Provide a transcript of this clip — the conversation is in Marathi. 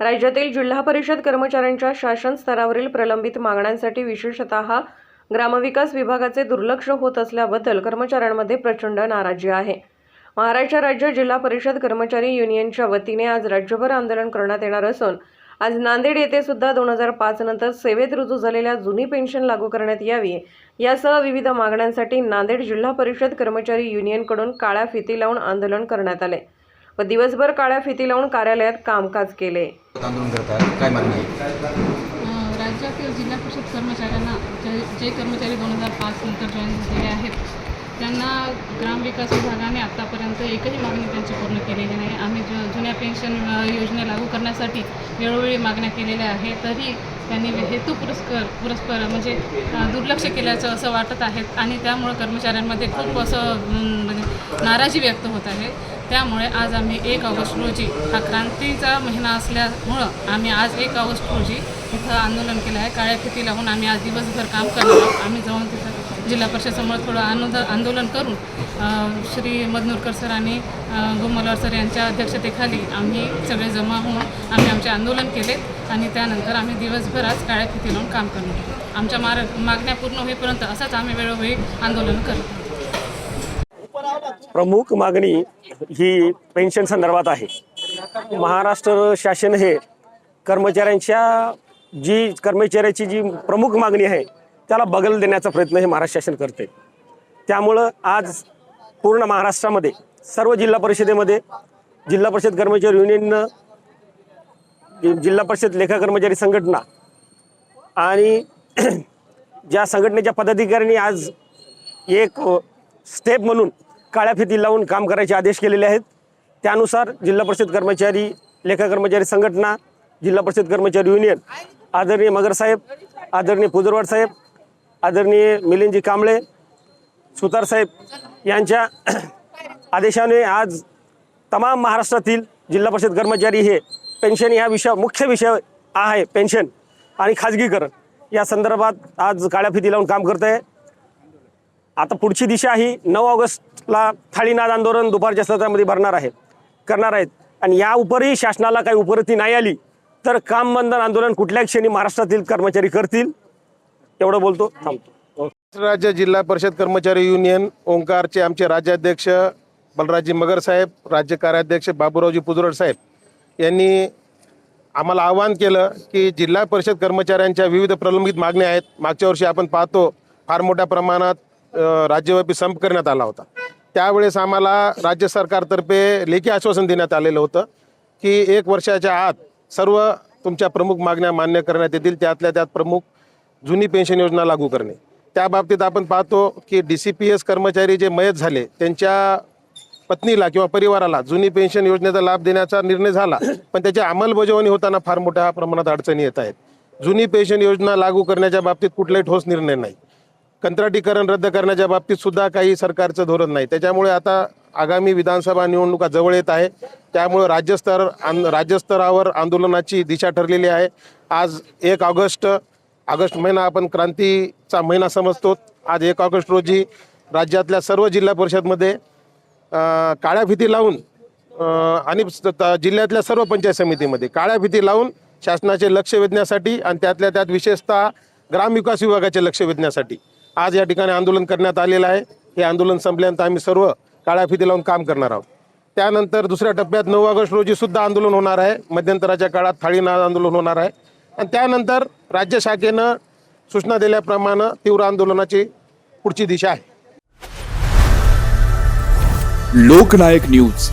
राज्यातील जिल्हा परिषद कर्मचाऱ्यांच्या शासन स्तरावरील प्रलंबित मागण्यांसाठी विशेषतः ग्रामविकास विभागाचे दुर्लक्ष होत असल्याबद्दल कर्मचाऱ्यांमध्ये प्रचंड नाराजी आहे. महाराष्ट्र राज्य जिल्हा परिषद कर्मचारी युनियनच्या वतीने आज राज्यभर आंदोलन करण्यात येणार असून आज नांदेड येथे सुद्धा दोन हजार पाच नंतर सेवेत रुजू झालेल्या जुनी पेन्शन लागू करण्यात यावी यासह विविध मागण्यांसाठी नांदेड जिल्हा परिषद कर्मचारी युनियनकडून काळ्या फिती लावून आंदोलन करण्यात आले. व दिवसभर काळ्या फिती लावून कार्यालयात कामकाज केले. आंदोलन काय मागणी राज्यातील जिल्हा परिषद कर्मचाऱ्यांना जे जे कर्मचारी दोन हजार पाच नंतर जॉईन झालेले आहेत त्यांना ग्रामविकास विभागाने आत्तापर्यंत एकही मागणी त्यांची पूर्ण केलेली नाही. आम्ही जु जुन्या पेन्शन योजना लागू करण्यासाठी वेळोवेळी मागण्या केलेल्या आहेत. तरी त्यांनी हेतू पुरस्कार पुरस्पर म्हणजे दुर्लक्ष केल्याचं असं वाटत आहेत आणि त्यामुळं कर्मचाऱ्यांमध्ये खूप असं म्हणजे नाराजी व्यक्त होत आहे. त्यामुळे आज आम्ही एक ऑगस्ट रोजी हा क्रांतीचा महिना असल्यामुळं आम्ही आज एक ऑगस्ट रोजी इथं आंदोलन केलं आहे. काळ्या फिती लावून आम्ही आज दिवसभर काम करणार आम्ही जाऊन तिथं जिल्हा परिषदसमोर थोडं आनंद आंदोलन करून श्री मदनूरकर सर आणि गोमलवार सर यांच्या अध्यक्षतेखाली आम्ही सगळे जमा होऊन आम्ही आमचे आंदोलन केले आणि त्यानंतर आम्ही दिवसभर आज काळ्या फिती लावून काम करणार आमच्या मार मागण्या पूर्ण होईपर्यंत असंच आम्ही वेळोवेळी आंदोलन करतो प्रमुख मागणी ही पेन्शन संदर्भात आहे. महाराष्ट्र शासन हे कर्मचाऱ्यांच्या जी कर्मचाऱ्याची जी प्रमुख मागणी आहे त्याला बगल देण्याचा प्रयत्न हे महाराष्ट्र शासन करते त्यामुळं आज पूर्ण महाराष्ट्रामध्ये सर्व जिल्हा परिषदेमध्ये जिल्हा परिषद कर्मचारी युनियननं जिल्हा परिषद लेखा कर्मचारी संघटना आणि ज्या संघटनेच्या पदाधिकाऱ्यांनी आज एक स्टेप म्हणून काळ्या फिती लावून काम करायचे आदेश केलेले आहेत. त्यानुसार जिल्हा परिषद कर्मचारी लेखा कर्मचारी संघटना जिल्हा परिषद कर्मचारी युनियन आदरणीय मगर साहेब आदरणीय पुजरवाड साहेब आदरणीय मिलिंदजी कांबळे सुतारसाहेब यांच्या आदेशाने आज तमाम महाराष्ट्रातील जिल्हा परिषद कर्मचारी हे पेन्शन या विषय मुख्य विषय आहे पेन्शन आणि खाजगीकरण. या संदर्भात आज काळ्या फिती लावून काम करत आहे आता पुढची दिशा ही नऊ ऑगस्टला थाळीनाद आंदोलन दुपारच्या सत्रामध्ये भरणार आहे करणार आहेत. आणि या उपरही शासनाला काही उपरती नाही आली तर काम बंधन आंदोलन कुठल्याही क्षणी महाराष्ट्रातील कर्मचारी करतील. एवढं बोलतो थांबतो. राज्य जिल्हा परिषद कर्मचारी युनियन ओंकारचे आमचे राज्याध्यक्ष बलराजी मगर साहेब राज्य कार्याध्यक्ष बाबूरावजी पुजरड साहेब यांनी आम्हाला आवाहन केलं की जिल्हा परिषद कर्मचाऱ्यांच्या विविध प्रलंबित मागण्या आहेत. मागच्या वर्षी आपण पाहतो फार मोठ्या प्रमाणात राज्यव्यापी संप करण्यात आला होता. त्यावेळेस आम्हाला राज्य सरकारतर्फे लेखी आश्वासन देण्यात आलेलं होतं की एक वर्षाच्या आत सर्व तुमच्या प्रमुख मागण्या मान्य करण्यात येतील. त्यातल्या त्यात प्रमुख जुनी पेन्शन योजना लागू करणे. त्या बाबतीत आपण पाहतो की डी सी पी एस कर्मचारी जे मयत झाले त्यांच्या पत्नीला किंवा परिवाराला जुनी पेन्शन योजनेचा लाभ देण्याचा निर्णय झाला पण त्याची अंमलबजावणी होताना फार मोठ्या प्रमाणात अडचणी येत आहेत. जुनी पेन्शन योजना लागू करण्याच्या बाबतीत कुठलाही ठोस निर्णय नाही. कंत्राटीकरण रद्द करण्याच्या बाबतीत सुद्धा काही सरकारचं धोरण नाही. त्याच्यामुळे आता आगामी विधानसभा निवडणुका जवळ येत आहे. त्यामुळे राज्यस्तर आंद राज्यस्तरावर आंदोलनाची दिशा ठरलेली आहे. आज एक ऑगस्ट ऑगस्ट महिना आपण क्रांतीचा महिना समजतो. आज एक ऑगस्ट रोजी राज्यातल्या सर्व जिल्हा परिषदमध्ये काळ्या फिती लावून आणि त- जिल्ह्यातल्या सर्व पंचायत समितीमध्ये काळ्या फिती लावून शासनाचे लक्ष वेधण्यासाठी आणि त्यातल्या त्यात विशेषतः ग्रामविकास विभागाचे लक्ष वेधण्यासाठी आज या ठिकाणी आंदोलन करण्यात आलेलं आहे. हे आंदोलन संपल्यानंतर आम्ही सर्व काळ्या फिती लावून काम करणार आहोत. त्यानंतर दुसऱ्या टप्प्यात नऊ ऑगस्ट रोजी सुद्धा आंदोलन होणार आहे. मध्यंतराच्या काळात थाळीनाद आंदोलन होणार आहे. आणि त्यानंतर राज्य शाखेनं सूचना दिल्याप्रमाणे तीव्र आंदोलनाची पुढची दिशा आहे. लोकनायक न्यूज.